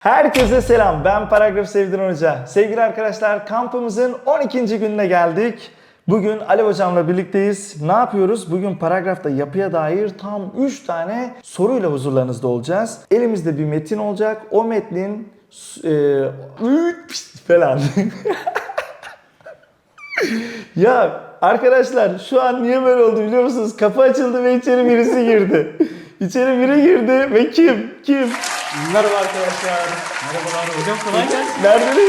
Herkese selam. Ben Paragraf Sevdiren Hoca. Sevgili arkadaşlar kampımızın 12. gününe geldik. Bugün Ali Hocam'la birlikteyiz. Ne yapıyoruz? Bugün paragrafta yapıya dair tam 3 tane soruyla huzurlarınızda olacağız. Elimizde bir metin olacak. O metnin e, falan. ya arkadaşlar şu an niye böyle oldu biliyor musunuz? Kapı açıldı ve içeri birisi girdi. İçeri biri girdi ve kim? Kim? Merhaba arkadaşlar. Merhabalar hocam kolay gelsin. Nerede?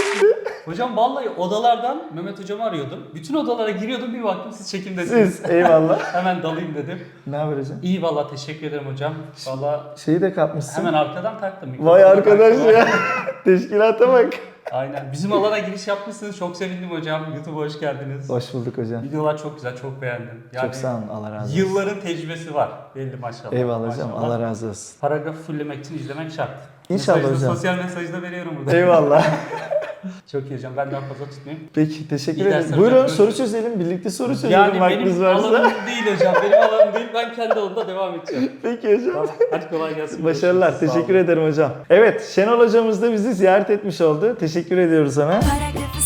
Hocam vallahi odalardan Mehmet hocamı arıyordum. Bütün odalara giriyordum bir baktım siz çekimdesiniz. Siz eyvallah. Hemen dalayım dedim. Ne haber hocam? İyi vallahi teşekkür ederim hocam. Vallahi Şeyi de kapmışsın. hemen arkadan taktım. Vay Mikrofonu arkadaş ya. Teşkilata bak. Aynen. Bizim alana giriş yapmışsınız. Çok sevindim hocam. YouTube'a hoş geldiniz. Hoş bulduk hocam. Videolar çok güzel, çok beğendim. Yani Çok sağ olun. Allah razı olsun. Yılların tecrübesi var. Belli maşallah. Eyvallah hocam. Maşallah. Allah razı olsun. Paragrafı fulllemek için izlemek şart. İnşallah Mesajı da- hocam. Sosyal mesajı da veriyorum burada. Eyvallah. Çok iyi hocam. Ben daha fazla tutmayayım. Peki teşekkür İyi ederim. dersler Buyurun hocam. soru çözelim. Birlikte soru çözelim Yani vaktiniz benim varsa. alanım değil hocam. Benim alanım değil. Ben kendi alanımda devam edeceğim. Peki hocam. Tamam. Hadi kolay gelsin. Başarılar. Görüşürüz. Sağ Teşekkür ederim hocam. Evet Şenol hocamız da bizi ziyaret etmiş oldu. Teşekkür ediyoruz ona. Paragrafı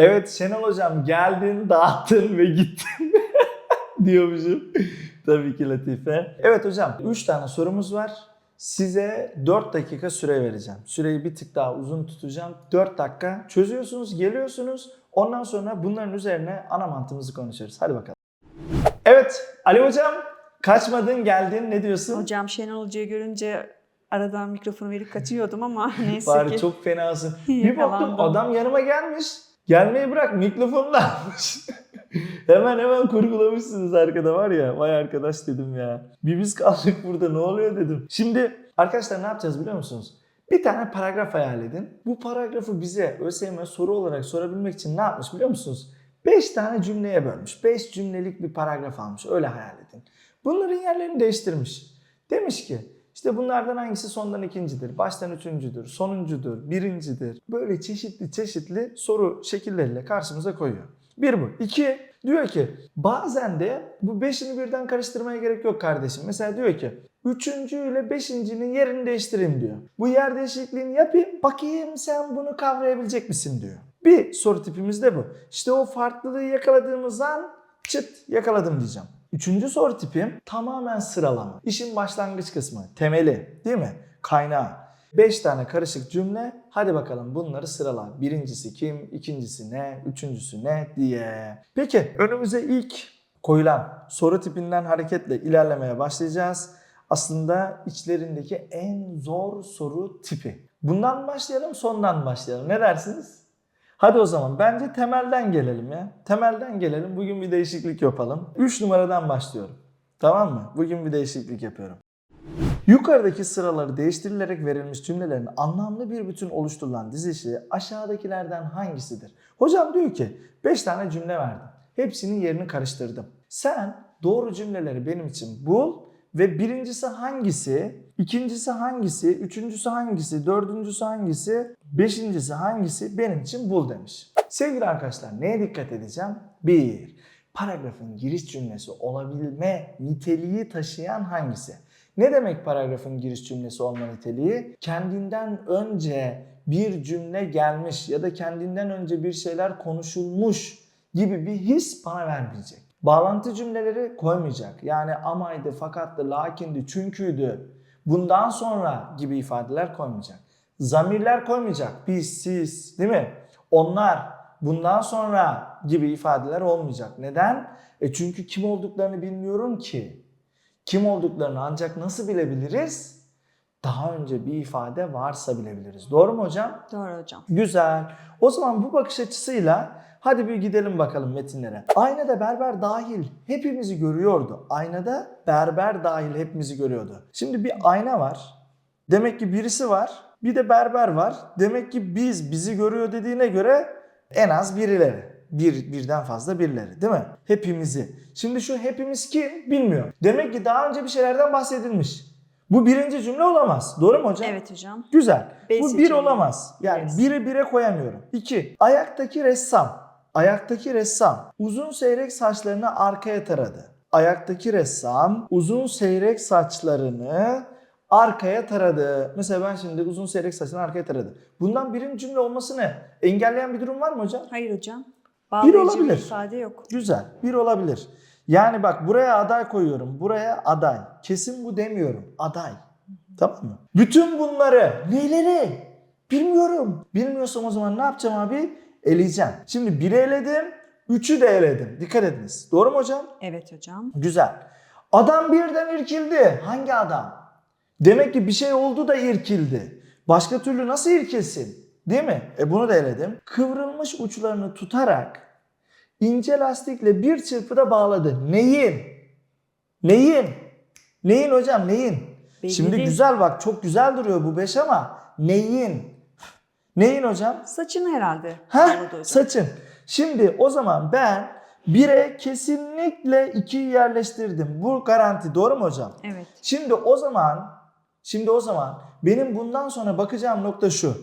Evet Şenol hocam geldin, dağıttın ve gittin diyormuşum. Tabii ki Latife. Evet hocam 3 tane sorumuz var. Size 4 dakika süre vereceğim. Süreyi bir tık daha uzun tutacağım. 4 dakika çözüyorsunuz, geliyorsunuz. Ondan sonra bunların üzerine ana mantığımızı konuşuyoruz. Hadi bakalım. Evet Ali hocam kaçmadın geldin ne diyorsun? Hocam Şenol Hoca'yı görünce aradan mikrofonu verip kaçıyordum ama neyse Bari ki. çok fenasın. Bir baktım adam yanıma gelmiş. Gelmeyi bırak mikrofonu da hemen hemen kurgulamışsınız arkada var ya. Vay arkadaş dedim ya. Bir biz kaldık burada ne oluyor dedim. Şimdi arkadaşlar ne yapacağız biliyor musunuz? Bir tane paragraf hayal edin. Bu paragrafı bize ÖSYM soru olarak sorabilmek için ne yapmış biliyor musunuz? 5 tane cümleye bölmüş. 5 cümlelik bir paragraf almış. Öyle hayal edin. Bunların yerlerini değiştirmiş. Demiş ki işte bunlardan hangisi sondan ikincidir, baştan üçüncüdür, sonuncudur, birincidir. Böyle çeşitli çeşitli soru şekilleriyle karşımıza koyuyor. Bir bu. İki, diyor ki bazen de bu beşini birden karıştırmaya gerek yok kardeşim. Mesela diyor ki üçüncü ile beşincinin yerini değiştireyim diyor. Bu yer değişikliğini yapayım bakayım sen bunu kavrayabilecek misin diyor. Bir soru tipimiz de bu. İşte o farklılığı yakaladığımız an çıt yakaladım diyeceğim. Üçüncü soru tipim tamamen sıralama. İşin başlangıç kısmı, temeli değil mi? Kaynağı. 5 tane karışık cümle. Hadi bakalım bunları sırala. Birincisi kim, ikincisi ne, üçüncüsü ne diye. Peki önümüze ilk koyulan soru tipinden hareketle ilerlemeye başlayacağız. Aslında içlerindeki en zor soru tipi. Bundan başlayalım, sondan başlayalım? Ne dersiniz? Hadi o zaman bence temelden gelelim ya. Temelden gelelim. Bugün bir değişiklik yapalım. 3 numaradan başlıyorum. Tamam mı? Bugün bir değişiklik yapıyorum. Yukarıdaki sıraları değiştirilerek verilmiş cümlelerin anlamlı bir bütün oluşturulan dizilişi aşağıdakilerden hangisidir? Hocam diyor ki 5 tane cümle verdim. Hepsinin yerini karıştırdım. Sen doğru cümleleri benim için bul ve birincisi hangisi, ikincisi hangisi, üçüncüsü hangisi, dördüncüsü hangisi, beşincisi hangisi benim için bul demiş. Sevgili arkadaşlar neye dikkat edeceğim? Bir, paragrafın giriş cümlesi olabilme niteliği taşıyan hangisi? Ne demek paragrafın giriş cümlesi olma niteliği? Kendinden önce bir cümle gelmiş ya da kendinden önce bir şeyler konuşulmuş gibi bir his bana vermeyecek. Bağlantı cümleleri koymayacak. Yani amaydı, fakattı, lakindi, çünküydü, bundan sonra gibi ifadeler koymayacak. Zamirler koymayacak. Biz, siz, değil mi? Onlar, bundan sonra gibi ifadeler olmayacak. Neden? E çünkü kim olduklarını bilmiyorum ki. Kim olduklarını ancak nasıl bilebiliriz? Daha önce bir ifade varsa bilebiliriz. Doğru mu hocam? Doğru hocam. Güzel. O zaman bu bakış açısıyla hadi bir gidelim bakalım metinlere. Aynada berber dahil hepimizi görüyordu. Aynada berber dahil hepimizi görüyordu. Şimdi bir ayna var. Demek ki birisi var. Bir de berber var. Demek ki biz bizi görüyor dediğine göre en az birileri. Bir, birden fazla birileri değil mi? Hepimizi. Şimdi şu hepimiz kim bilmiyor. Demek ki daha önce bir şeylerden bahsedilmiş. Bu birinci cümle olamaz. Doğru mu hocam? Evet hocam. Güzel. B Bu bir seçeneği. olamaz. Yani Yes. biri bire koyamıyorum. İki. Ayaktaki ressam. Ayaktaki ressam uzun seyrek saçlarını arkaya taradı. Ayaktaki ressam uzun seyrek saçlarını arkaya taradı. Mesela ben şimdi uzun seyrek saçını arkaya taradı. Bundan birinci cümle olmasını engelleyen bir durum var mı hocam? Hayır hocam. Bağlayıcı bir olabilir. ifade yok. Güzel. Bir olabilir. Yani bak buraya aday koyuyorum. Buraya aday. Kesin bu demiyorum. Aday. Tamam mı? Bütün bunları neleri? Bilmiyorum. Bilmiyorsam o zaman ne yapacağım abi? Eleyeceğim. Şimdi biri eledim. Üçü de eledim. Dikkat ediniz. Doğru mu hocam? Evet hocam. Güzel. Adam birden irkildi. Hangi adam? Demek ki bir şey oldu da irkildi. Başka türlü nasıl irkilsin? Değil mi? E bunu da eledim. Kıvrılmış uçlarını tutarak ince lastikle bir çırpıda bağladı. Neyin? Neyin? Neyin hocam neyin? Belli Şimdi değil. güzel bak çok güzel duruyor bu beş ama neyin? Neyin hocam? Saçını herhalde. Ha saçın. Şimdi o zaman ben bire kesinlikle 2'yi yerleştirdim. Bu garanti doğru mu hocam? Evet. Şimdi o zaman şimdi o zaman benim bundan sonra bakacağım nokta şu.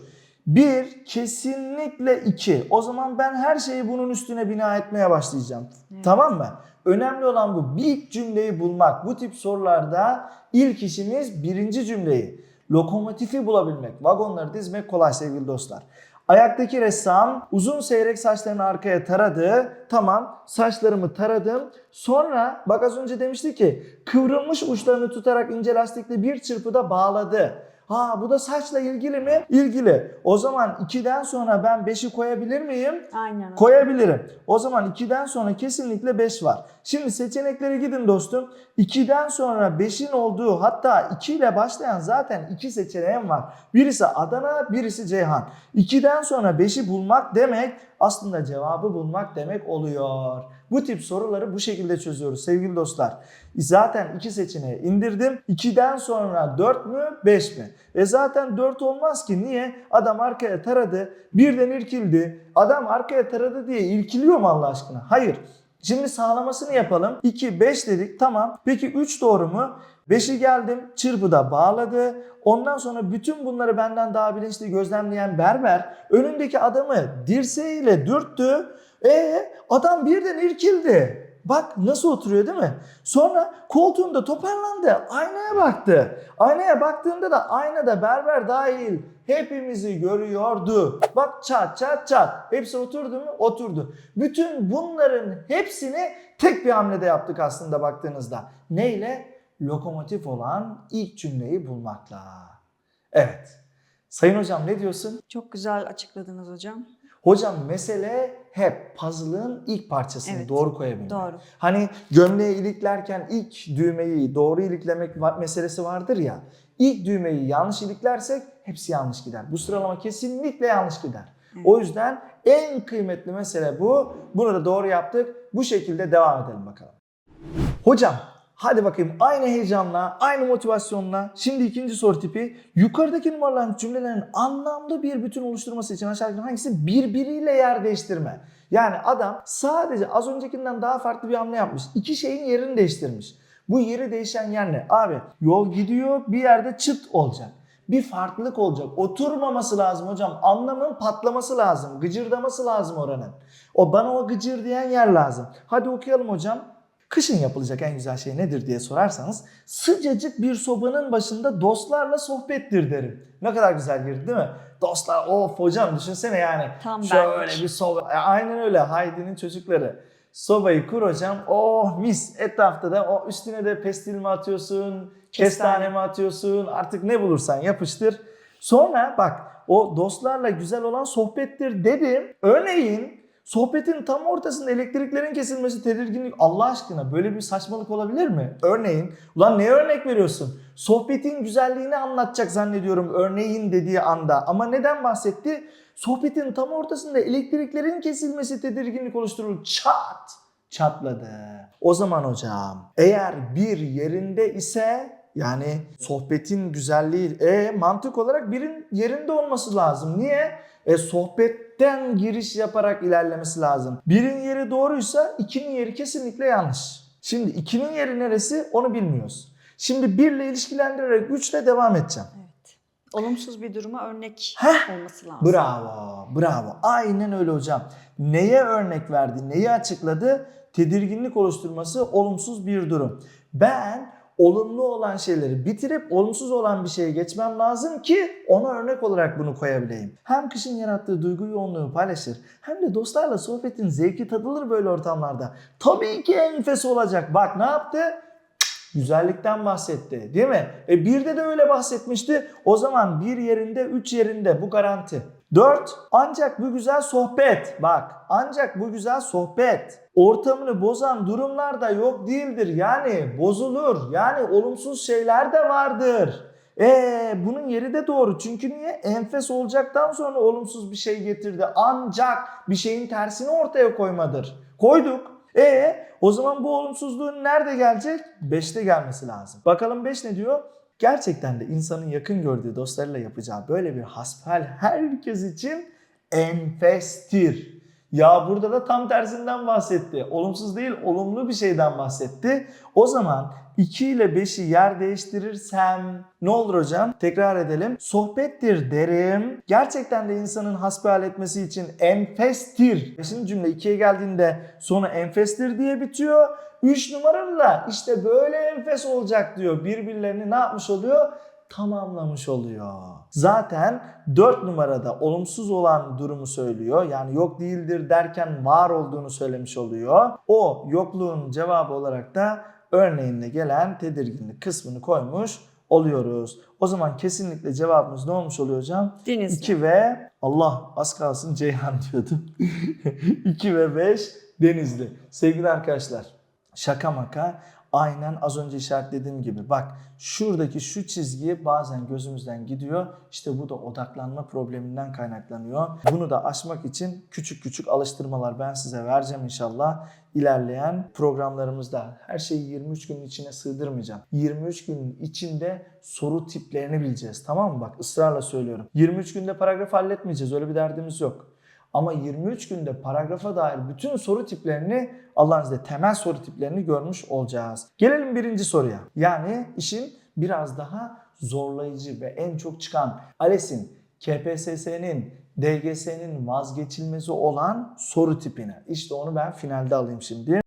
Bir kesinlikle iki. O zaman ben her şeyi bunun üstüne bina etmeye başlayacağım. Evet. Tamam mı? Önemli olan bu. Bir ilk cümleyi bulmak. Bu tip sorularda ilk işimiz birinci cümleyi. Lokomotifi bulabilmek. Vagonları dizmek kolay sevgili dostlar. Ayaktaki ressam uzun seyrek saçlarını arkaya taradı. Tamam saçlarımı taradım. Sonra bak az önce demişti ki kıvrılmış uçlarını tutarak ince lastikle bir çırpıda bağladı. Ha bu da saçla ilgili mi? İlgili. O zaman 2'den sonra ben 5'i koyabilir miyim? Aynen. Koyabilirim. O zaman 2'den sonra kesinlikle 5 var. Şimdi seçeneklere gidin dostum. 2'den sonra 5'in olduğu hatta 2 ile başlayan zaten 2 seçeneğim var. Birisi Adana, birisi Ceyhan. 2'den sonra 5'i bulmak demek aslında cevabı bulmak demek oluyor. Bu tip soruları bu şekilde çözüyoruz sevgili dostlar. Zaten iki seçeneği indirdim. 2'den sonra 4 mü 5 mi? E zaten 4 olmaz ki. Niye? Adam arkaya taradı. Birden irkildi. Adam arkaya taradı diye irkiliyor mu Allah aşkına? Hayır. Şimdi sağlamasını yapalım. 2, 5 dedik tamam. Peki 3 doğru mu? 5'i geldim çırpıda bağladı. Ondan sonra bütün bunları benden daha bilinçli gözlemleyen berber önündeki adamı dirseğiyle dürttü. E adam birden irkildi. Bak nasıl oturuyor değil mi? Sonra koltuğunda toparlandı. Aynaya baktı. Aynaya baktığında da aynada berber dahil hepimizi görüyordu. Bak çat çat çat. Hepsi oturdu mu? Oturdu. Bütün bunların hepsini tek bir hamlede yaptık aslında baktığınızda. Neyle? Lokomotif olan ilk cümleyi bulmakla. Evet. Sayın hocam ne diyorsun? Çok güzel açıkladınız hocam. Hocam mesele hep puzzle'ın ilk parçasını Evet. doğru koyabilmek. Doğru. Hani gömleği iliklerken ilk düğmeyi doğru iliklemek meselesi vardır ya. İlk düğmeyi yanlış iliklersek hepsi yanlış gider. Bu sıralama kesinlikle yanlış gider. O yüzden en kıymetli mesele bu. Bunu da doğru yaptık. Bu şekilde devam edelim bakalım. Hocam hadi bakayım aynı heyecanla, aynı motivasyonla. Şimdi ikinci soru tipi. Yukarıdaki numaraların cümlelerin anlamlı bir bütün oluşturması için aşağıdaki hangisi birbiriyle yer değiştirme? Yani adam sadece az öncekinden daha farklı bir hamle yapmış. İki şeyin yerini değiştirmiş. Bu yeri değişen yer ne? Abi yol gidiyor bir yerde çıt olacak. Bir farklılık olacak. Oturmaması lazım hocam. Anlamın patlaması lazım. Gıcırdaması lazım oranın. O bana o gıcır diyen yer lazım. Hadi okuyalım hocam. Kışın yapılacak en güzel şey nedir diye sorarsanız sıcacık bir sobanın başında dostlarla sohbettir derim. Ne kadar güzel girdi değil mi? Dostlar of hocam düşünsene yani. Tam Şöyle benlik. bir soba. E, Aynen öyle Haydi'nin çocukları. Sobayı kur hocam. Oh mis. Etrafta da o üstüne de pestil mi atıyorsun? Kestane, Kestane. mi atıyorsun? Artık ne bulursan yapıştır. Sonra bak o dostlarla güzel olan sohbettir dedim. Örneğin sohbetin tam ortasında elektriklerin kesilmesi tedirginlik. Allah aşkına böyle bir saçmalık olabilir mi? Örneğin ulan ne örnek veriyorsun? Sohbetin güzelliğini anlatacak zannediyorum örneğin dediği anda. Ama neden bahsetti? Sohbetin tam ortasında elektriklerin kesilmesi tedirginlik oluşturur. Çat! Çatladı. O zaman hocam eğer bir yerinde ise yani sohbetin güzelliği e, mantık olarak birin yerinde olması lazım. Niye? E, sohbetten giriş yaparak ilerlemesi lazım. Birin yeri doğruysa ikinin yeri kesinlikle yanlış. Şimdi ikinin yeri neresi onu bilmiyoruz. Şimdi 1 ile ilişkilendirerek 3 ile devam edeceğim. Evet. Olumsuz bir duruma örnek Heh, olması lazım. Bravo, bravo. Aynen öyle hocam. Neye örnek verdi, neyi açıkladı? Tedirginlik oluşturması olumsuz bir durum. Ben olumlu olan şeyleri bitirip olumsuz olan bir şeye geçmem lazım ki ona örnek olarak bunu koyabileyim. Hem kışın yarattığı duygu yoğunluğu paylaşır hem de dostlarla sohbetin zevki tadılır böyle ortamlarda. Tabii ki enfes olacak. Bak ne yaptı? güzellikten bahsetti değil mi? E birde de öyle bahsetmişti. O zaman bir yerinde, üç yerinde bu garanti. Dört, ancak bu güzel sohbet. Bak, ancak bu güzel sohbet. Ortamını bozan durumlar da yok değildir. Yani bozulur. Yani olumsuz şeyler de vardır. E bunun yeri de doğru. Çünkü niye? Enfes olacaktan sonra olumsuz bir şey getirdi. Ancak bir şeyin tersini ortaya koymadır. Koyduk. E o zaman bu olumsuzluğun nerede gelecek? 5'te gelmesi lazım. Bakalım 5 ne diyor? Gerçekten de insanın yakın gördüğü dostlarıyla yapacağı böyle bir hasbihal herkes için enfestir. Ya burada da tam tersinden bahsetti. Olumsuz değil, olumlu bir şeyden bahsetti. O zaman 2 ile 5'i yer değiştirirsem ne olur hocam? Tekrar edelim. Sohbettir derim. Gerçekten de insanın hasbihal etmesi için enfestir. Şimdi cümle 2'ye geldiğinde sonu enfestir diye bitiyor. 3 numaralı da işte böyle enfes olacak diyor. Birbirlerini ne yapmış oluyor? tamamlamış oluyor. Zaten 4 numarada olumsuz olan durumu söylüyor. Yani yok değildir derken var olduğunu söylemiş oluyor. O yokluğun cevabı olarak da örneğinde gelen tedirginlik kısmını koymuş oluyoruz. O zaman kesinlikle cevabımız ne olmuş oluyor hocam? Denizli. 2 ve Allah az kalsın Ceyhan diyordum. 2 ve 5 Denizli. Sevgili arkadaşlar şaka maka aynen az önce işaretlediğim gibi bak şuradaki şu çizgi bazen gözümüzden gidiyor. İşte bu da odaklanma probleminden kaynaklanıyor. Bunu da aşmak için küçük küçük alıştırmalar ben size vereceğim inşallah. İlerleyen programlarımızda her şeyi 23 günün içine sığdırmayacağım. 23 günün içinde soru tiplerini bileceğiz tamam mı? Bak ısrarla söylüyorum. 23 günde paragraf halletmeyeceğiz öyle bir derdimiz yok. Ama 23 günde paragrafa dair bütün soru tiplerini Allah'ın izniyle temel soru tiplerini görmüş olacağız. Gelelim birinci soruya. Yani işin biraz daha zorlayıcı ve en çok çıkan ALES'in, KPSS'nin, DGS'nin vazgeçilmezi olan soru tipine. İşte onu ben finalde alayım şimdi.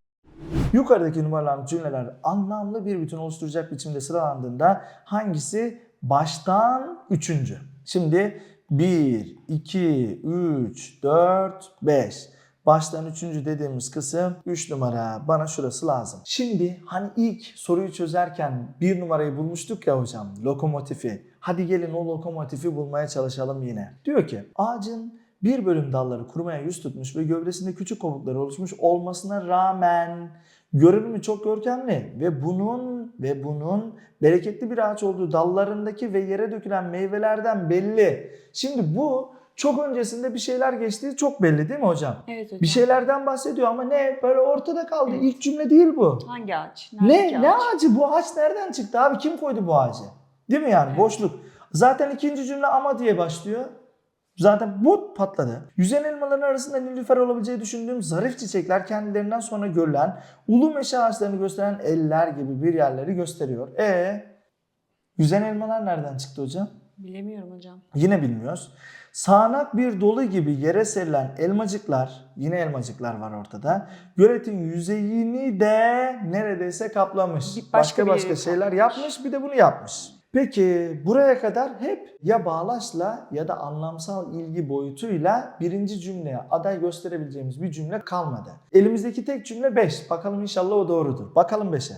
Yukarıdaki numaralan cümleler anlamlı bir bütün oluşturacak biçimde sıralandığında hangisi baştan üçüncü? Şimdi 1, 2, 3, 4, 5. Baştan üçüncü dediğimiz kısım 3 numara. Bana şurası lazım. Şimdi hani ilk soruyu çözerken bir numarayı bulmuştuk ya hocam. Lokomotifi. Hadi gelin o lokomotifi bulmaya çalışalım yine. Diyor ki ağacın bir bölüm dalları kurumaya yüz tutmuş ve gövdesinde küçük kovukları oluşmuş olmasına rağmen görünümü çok görkemli ve bunun ve bunun bereketli bir ağaç olduğu dallarındaki ve yere dökülen meyvelerden belli. Şimdi bu çok öncesinde bir şeyler geçtiği çok belli değil mi hocam? Evet hocam. Bir şeylerden bahsediyor ama ne? Böyle ortada kaldı. İlk cümle değil bu. Hangi ağaç? Neredeki Ne? Ne ağaç? ağacı? Bu ağaç nereden çıktı abi? Kim koydu bu ağacı? Değil mi yani? Boşluk. Zaten ikinci cümle ama diye başlıyor. Zaten bu patladı. Yüzen elmaların arasında nilüfer olabileceği düşündüğüm zarif çiçekler kendilerinden sonra görülen ulu meşe ağaçlarını gösteren eller gibi bir yerleri gösteriyor. E yüzen elmalar nereden çıktı hocam? Bilemiyorum hocam. Yine bilmiyoruz. Sağanak bir dolu gibi yere serilen elmacıklar, yine elmacıklar var ortada. Göletin yüzeyini de neredeyse kaplamış. Bir başka Başka başka şeyler yapmış bir de bunu yapmış. Peki buraya kadar hep ya bağlaçla ya da anlamsal ilgi boyutuyla birinci cümleye aday gösterebileceğimiz bir cümle kalmadı. Elimizdeki tek cümle 5. Bakalım inşallah o doğrudur. Bakalım 5'e.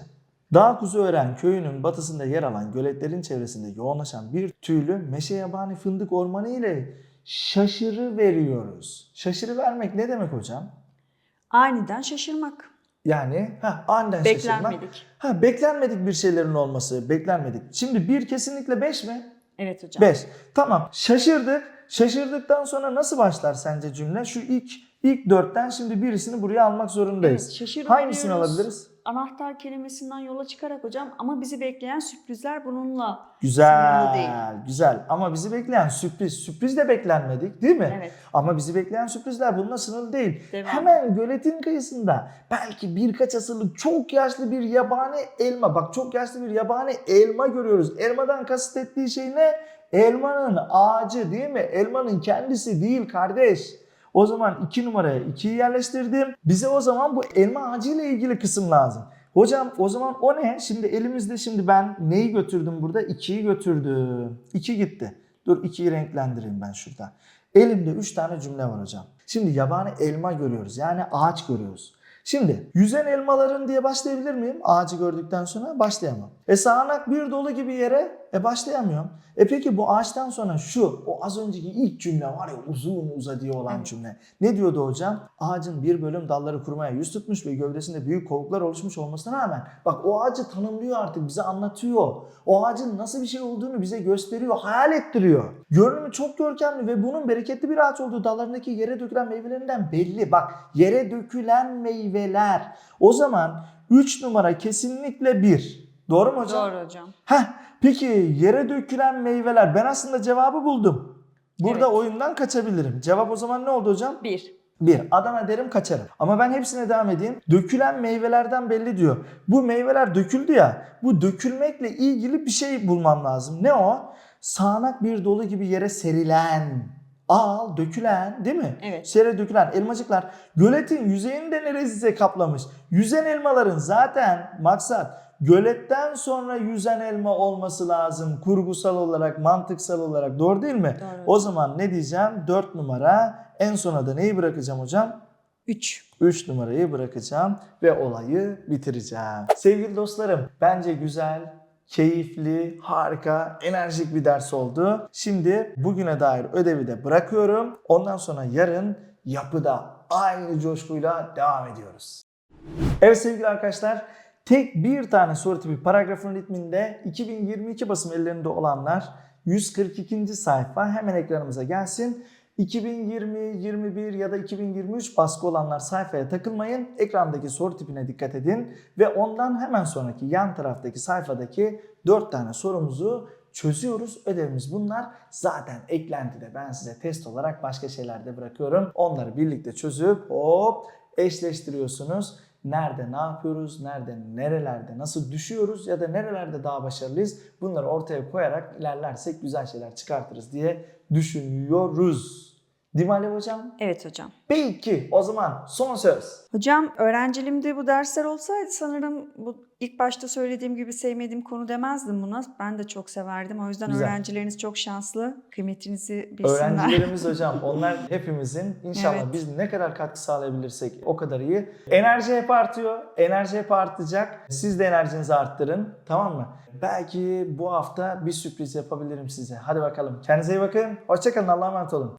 Dağ Kuzuören köyünün batısında yer alan göletlerin çevresinde yoğunlaşan bir tüylü meşe yabani fındık ormanı ile şaşırı veriyoruz. Şaşırı vermek ne demek hocam? Aniden şaşırmak. Yani ha, şaşırmak. Beklenmedik. Ha, beklenmedik bir şeylerin olması, beklenmedik. Şimdi bir kesinlikle 5 mi? Evet hocam. 5. Tamam. Şaşırdık. Şaşırdıktan sonra nasıl başlar sence cümle? Şu ilk ilk dörtten şimdi birisini buraya almak zorundayız. Evet, şaşırı Hangisini alabiliriz? Anahtar kelimesinden yola çıkarak hocam ama bizi bekleyen sürprizler bununla Güzel, değil. güzel. Ama bizi bekleyen sürpriz. Sürpriz de beklenmedik değil mi? Evet. Ama bizi bekleyen sürprizler bununla sınırlı değil. Devam. Hemen göletin kıyısında belki birkaç asırlık çok yaşlı bir yabani elma. Bak çok yaşlı bir yabani elma görüyoruz. Elmadan kasıt ettiği şey ne? Elmanın ağacı değil mi? Elmanın kendisi değil kardeş. O zaman iki numaraya 2'yi yerleştirdim. Bize o zaman bu elma ağacı ile ilgili kısım lazım. Hocam o zaman o ne? Şimdi elimizde şimdi ben neyi götürdüm burada? 2'yi götürdüm. 2 gitti. Dur 2'yi renklendireyim ben şurada. Elimde 3 tane cümle var hocam. Şimdi yabani elma görüyoruz. Yani ağaç görüyoruz. Şimdi yüzen elmaların diye başlayabilir miyim? Ağacı gördükten sonra başlayamam. E sağanak bir dolu gibi yere e başlayamıyorum. E peki bu ağaçtan sonra şu o az önceki ilk cümle var ya uzun uzadıya olan Evet. cümle. Ne diyordu hocam? Ağacın bir bölüm dalları kurumaya yüz tutmuş ve gövdesinde büyük kovuklar oluşmuş olmasına rağmen bak o ağacı tanımlıyor artık bize anlatıyor. O ağacın nasıl bir şey olduğunu bize gösteriyor, hayal ettiriyor. Görünümü çok görkemli ve bunun bereketli bir ağaç olduğu dallarındaki yere dökülen meyvelerinden belli. Bak yere dökülen meyveler. O zaman 3 numara kesinlikle 1. Doğru mu hocam? Doğru hocam. Heh, peki yere dökülen meyveler. Ben aslında cevabı buldum. Burada Evet. oyundan kaçabilirim. Cevap o zaman ne oldu hocam? Bir. Bir, Adana derim kaçarım. Ama ben hepsine devam edeyim. Dökülen meyvelerden belli diyor. Bu meyveler döküldü ya. Bu dökülmekle ilgili bir şey bulmam lazım. Ne o? Sağanak bir dolu gibi yere serilen. Al, dökülen değil mi? Evet. Yere dökülen elmacıklar göletin yüzeyini de neredeyse kaplamış. Yüzen elmaların zaten maksat göletten sonra yüzen elma olması lazım. Kurgusal olarak, mantıksal olarak. Doğru değil mi? Doğru. O zaman ne diyeceğim? 4 numara. En sona da neyi bırakacağım hocam? Üç. 3 numarayı bırakacağım ve olayı bitireceğim. Sevgili dostlarım, bence güzel, keyifli, harika, enerjik bir ders oldu. Şimdi bugüne dair ödevi de bırakıyorum. Ondan sonra yarın yapıda aynı coşkuyla devam ediyoruz. Evet sevgili arkadaşlar, tek bir tane soru tipi paragrafın ritminde 2022 basım ellerinde olanlar 142. sayfa hemen ekranımıza gelsin. 2020, 21 ya da 2023 baskı olanlar sayfaya takılmayın. Ekrandaki soru tipine dikkat edin ve ondan hemen sonraki yan taraftaki sayfadaki 4 tane sorumuzu çözüyoruz. Ödevimiz bunlar. Zaten eklentide ben size test olarak başka şeyler de bırakıyorum. Onları birlikte çözüp hop eşleştiriyorsunuz. Nerede ne yapıyoruz, nerede nerelerde nasıl düşüyoruz ya da nerelerde daha başarılıyız bunları ortaya koyarak ilerlersek güzel şeyler çıkartırız diye düşünüyoruz. Değil mi Alev Hocam? Evet hocam. Peki o zaman son söz. Hocam öğrenciliğimde bu dersler olsaydı sanırım bu ilk başta söylediğim gibi sevmediğim konu demezdim buna. Ben de çok severdim. O yüzden Güzel. öğrencileriniz çok şanslı. Kıymetinizi bilsinler. Öğrencilerimiz hocam onlar hepimizin inşallah Evet. biz ne kadar katkı sağlayabilirsek o kadar iyi. Enerji hep artıyor. Enerji hep artacak. Siz de enerjinizi arttırın. Tamam mı? Belki bu hafta bir sürpriz yapabilirim size. Hadi bakalım. Kendinize iyi bakın. Hoşçakalın. Allah'a emanet olun.